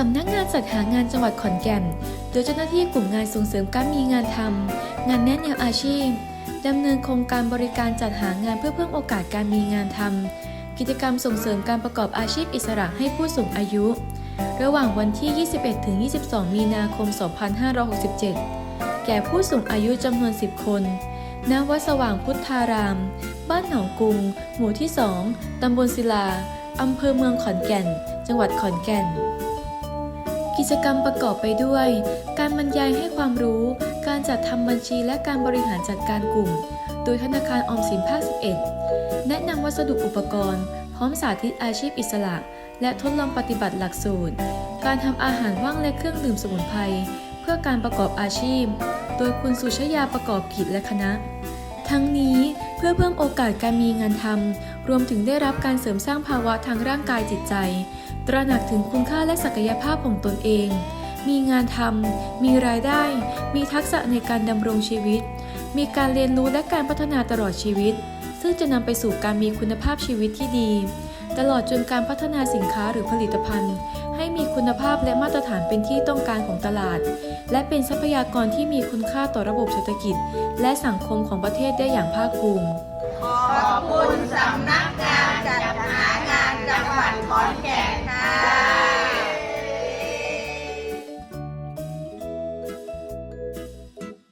สำนักงานจัดหางานจังหวัดขอนแก่น โดยเจ้าหน้าที่กลุ่มงานส่งเสริมการมีงานทำงานแนะแนวอาชีพดำเนินโครงการบริการจัดหางานเพื่อเพิ่มโอกาสการมีงานทำกิจกรรมส่งเสริมการประกอบอาชีพอิสระให้ผู้สูงอายุ ระหว่างวันที่ 21 ถึง 22 มีนาคม 2567 แก่ผู้สูงอายุจำนวน 10 คน ณ วัดสว่างพุทธาราม บ้านหนองกุง หมู่ที่ 2 ตำบลศิลา อำเภอเมืองขอนแก่น จังหวัดขอนแก่น กิจกรรมประกอบไปด้วย การบรรยายให้ความรู้ การจัดทำบัญชีและการบริหารจัดการกลุ่ม โดยธนาคารออมสินภาค 11 แนะนำวัสดุอุปกรณ์ พร้อมสาธิตอาชีพอิสระ และทดลองปฏิบัติหลักสูตร การทำอาหารว่างและเครื่องดื่มสมุนไพร เพื่อการประกอบอาชีพ โดยคุณสุชยาประกอบกิจและคณะ ทั้งนี้เพื่อเพิ่มโอกาสการมีงานทำรวมถึงได้รับการเสริมสร้างภาวะทางร่างกายจิตใจ ตระหนักถึงคุณค่าและศักยภาพของตนเอง มีงานทำ มีรายได้ มีทักษะในการดำรงชีวิต มีการเรียนรู้และการพัฒนาตลอดชีวิต ซึ่งจะนำไปสู่การมีคุณภาพชีวิตที่ดี ตลอดจนการพัฒนาสินค้าหรือผลิตภัณฑ์ ให้มีคุณภาพและมาตรฐานเป็นที่ต้องการของตลาด และเป็นทรัพยากรที่มีคุณค่าต่อระบบเศรษฐกิจ และสังคมของประเทศได้อย่างภาคภูมิ ขอบคุณสำนัก